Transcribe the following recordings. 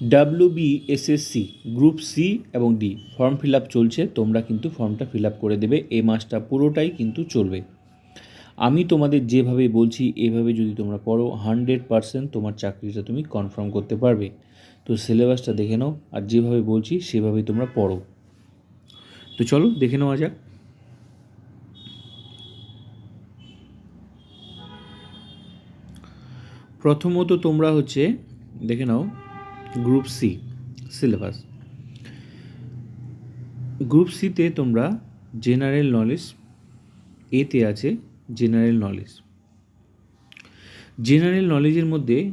W B SSC group C এবং D form fill up চলছে, তোমরা কিন্তু ফর্মটা ফিল আপ করে দেবে। এই মাসটা পুরোটাই কিন্তু চলবে। আমি তোমাদের যেভাবে বলছি, এভাবে যদি তোমরা পড়ো হান্ড্রেড পারসেন্ট তোমার চাকরিটা তুমি কনফার্ম করতে পারবে। তো সিলেবাসটা দেখে নাও, আর যেভাবে বলছি সেভাবেই তোমরা পড়ো। তো চলো, দেখে নেওয়া যাক। প্রথমত তোমরা হচ্ছে, দেখে নাও গ্রুপ সি, সিলেবাস। গ্রুপ সিতে তোমরা জেনারেল নলেজ এতে আছে জেনারেল নলেজ। জেনারেল নলেজের মধ্যে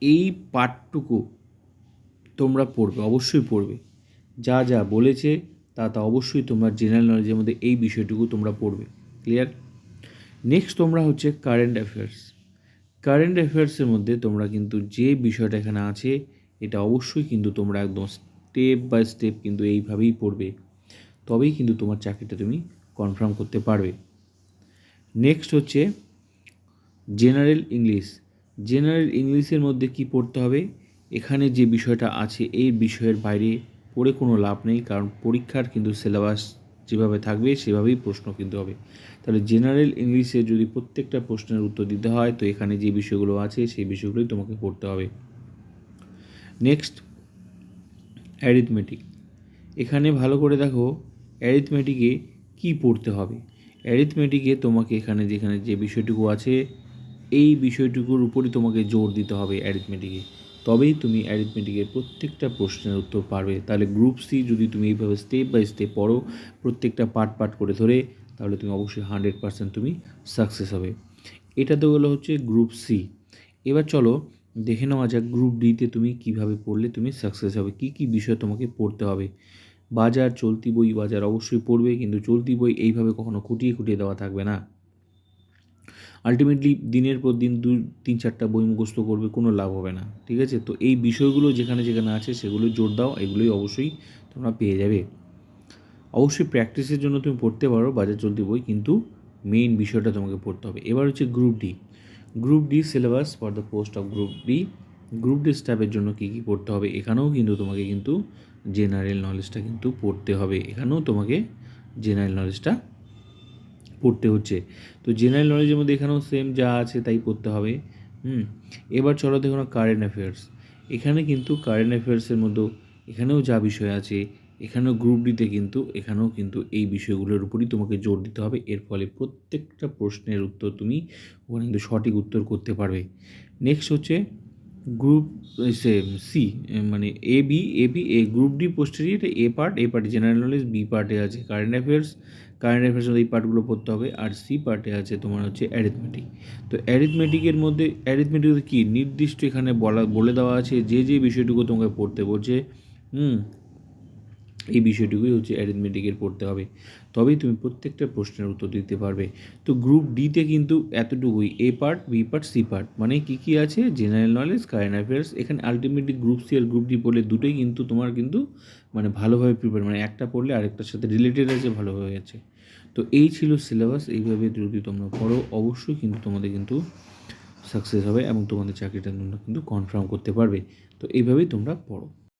এই পার্টটুকু তোমরা পড়বে, অবশ্যই পড়বে। যা যা বলেছে, তা তা অবশ্যই তোমরা জেনারেল নলেজের মধ্যে এই বিষয়টুকু তোমরা পড়বে। ক্লিয়ার? নেক্সট তোমরা হচ্ছে কারেন্ট অ্যাফেয়ার্স। কারেন্ট অ্যাফেয়ার্সের মধ্যে তোমরা কিন্তু যে বিষয়টা এখানে আছে, এটা অবশ্যই কিন্তু তোমরা একদম স্টেপ বাই স্টেপ কিন্তু এইভাবেই পড়বে। তবেই কিন্তু তোমার চাকরিটা তুমি কনফার্ম করতে পারবে। নেক্সট হচ্ছে জেনারেল ইংলিশ জেনারেল ইংলিশের মধ্যে কি পড়তে হবে? এখানে যে বিষয়টা আছে, এই বিষয়ের বাইরে পড়ে কোনো লাভ নেই, কারণ পরীক্ষার কিন্তু সিলেবাস যেভাবে থাকবে, সেভাবেই প্রশ্ন কিন্তু হবে। তাহলে জেনারেল ইংলিশে যদি প্রত্যেকটা প্রশ্নের উত্তর দিতে হয়, তো এখানে যে বিষয়গুলো আছে, সেই বিষয়গুলোই তোমাকে পড়তে হবে। নেক্সট অ্যারিথমেটিক এখানে ভালো করে দেখো অ্যারিথমেটিকে কি পড়তে হবে? অ্যারিথমেটিকে তোমাকে এখানে যেখানে যে বিষয়টুকু আছে, এই বিষয়টুকুর উপরই তোমাকে জোর দিতে হবে অ্যারিথমেটিকে তবেই তুমি অ্যারিথমেটিকের প্রত্যেকটা প্রশ্নের উত্তর পারবে। তাহলে গ্রুপ সি যদি তুমি এইভাবে স্টেপ বাই স্টেপ পড়ো, প্রত্যেকটা পার্ট পার্ট করে ধরে, তাহলে তুমি অবশ্যই হান্ড্রেড পার্সেন্ট তুমি সাকসেস হবে। এটা তো হলো হচ্ছে গ্রুপ সি এবার চলো দেখে নেওয়া যাক গ্রুপ ডিতে তুমি কীভাবে পড়লে তুমি সাকসেস হবে। কি কি বিষয় তোমাকে পড়তে হবে? বাজার, চলতি বই বাজার অবশ্যই পড়বে, কিন্তু চলতি বই এইভাবে কখনো খুঁটিয়ে খুঁটিয়ে দেওয়া থাকবে না। আলটিমেটলি দিনের পর দিন দু তিন, চারটা বই মুখস্থ করবে, কোনো লাভ হবে না, ঠিক আছে? তো এই বিষয়গুলো যেখানে যেখানে আছে, সেগুলো জোর দাও, এগুলোই অবশ্যই তোমরা পেয়ে যাবে। অবশ্যই প্র্যাকটিসের জন্য তুমি পড়তে পারো বাজার চলতি বই, কিন্তু মেইন বিষয়টা তোমাকে পড়তে হবে। এবার হচ্ছে group D group D syllabus for the post of group D group D স্টাফের জন্য কী কী পড়তে হবে, এখানেও কিন্তু তোমাকে কিন্তু জেনারেল নলেজটা কিন্তু পড়তে হবে। এখানেও তোমাকে জেনারেল নলেজটা পড়তে হচ্ছে। তো জেনারেল নলেজের মধ্যে এখানেও সেম যা আছে তাই পড়তে হবে। হুম, এবার চলো দেখো না কারেন্ট অ্যাফেয়ার্স এখানে কিন্তু কারেন্ট অ্যাফেয়ার্সের মধ্যেও এখানেও যা বিষয় আছে, এখানেও গ্রুপ ডিতে কিন্তু, এখানেও কিন্তু এই বিষয়গুলোর উপরই তোমাকে জোর দিতে হবে। এর ফলে প্রত্যেকটা প্রশ্নের উত্তর তুমি ওখানে কিন্তু সঠিক উত্তর করতে পারবে। নেক্সট হচ্ছে গ্রুপ সে সি মানে A B A B A group D পোস্টেরই এটা A part A part general knowledge B পার্টে আছে কারেন্ট অ্যাফেয়ার্স কারেন্ট অ্যাফেয়ার্সের এই পার্টগুলো পড়তে হবে, আর সি পার্টে আছে তোমার হচ্ছে অ্যারিথমেটিক তো অ্যারিথমেটিকের মধ্যে অ্যারিথমেটিক কী? নির্দিষ্ট এখানে বলা, বলে দেওয়া আছে যে যে বিষয়টুকু তোমাকে পড়তে বলছে, হুম এই বিষয়টুকুই হচ্ছে অ্যারিথমেটিকের পড়তে হবে। তবেই তুমি প্রত্যেকটা প্রশ্নের উত্তর দিতে পারবে। তো গ্রুপ ডিতে কিন্তু এতটুকুই A part B part C part মানে কী কী আছে? জেনারেল নলেজ কারেন্ট অ্যাফেয়ার্স এখানে আলটিমেটলি গ্রুপ সি আর গ্রুপ ডি পড়লে দুটোই কিন্তু তোমার কিন্তু মানে ভালোভাবে প্রিপেয়ার মানে একটা পড়লে আরেকটার সাথে রিলেটেড আছে, ভালোভাবে আছে তো এই ছিল সিলেবাস এইভাবে যদি তোমরা পড়ো। অবশ্যই কিন্তু তোমাদের কিন্তু সাকসেস হবে এবং তোমাদের চাকরিটা কিন্তু কনফার্ম করতে পারবে। তো এইভাবেই তোমরা পড়ো।